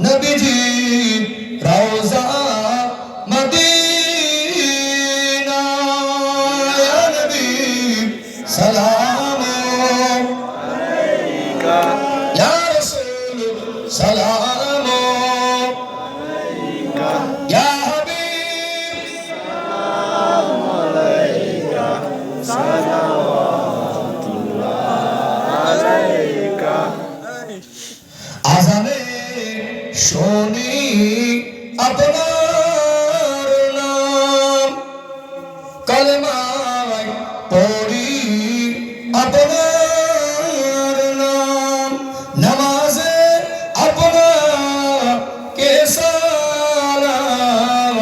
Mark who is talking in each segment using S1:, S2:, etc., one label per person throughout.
S1: নবীজি রওজা মদিনা। ইয়া নবী সালাম। আলাইকা। ইয়া রাসূল সালাম। শুনি আপনার নাম। কলমায় পড়ি আপনার নাম। নামাজে আপনার কে সালাম।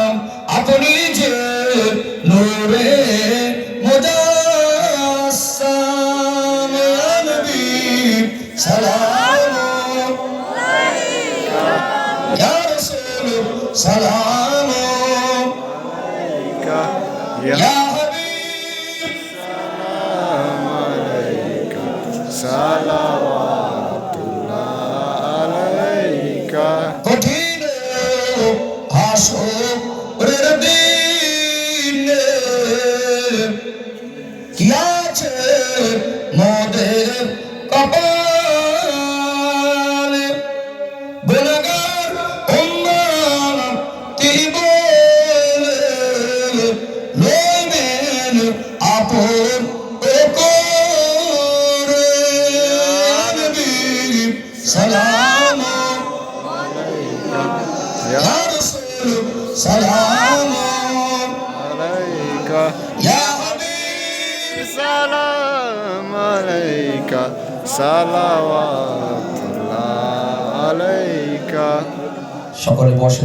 S1: আপনি যে নূরে মুজাসসাম নবী সালাম। يا رسول سلام عليك يا حبيب سلام عليك صلوات الله عليك قتيل عاشور ربين সালাম। ইয়া রাসূল সালাম ইয়া হাবিব
S2: সালাম আলাইকা। সালাওয়াতুল্লাহ আলাইকা
S1: সকলে বসে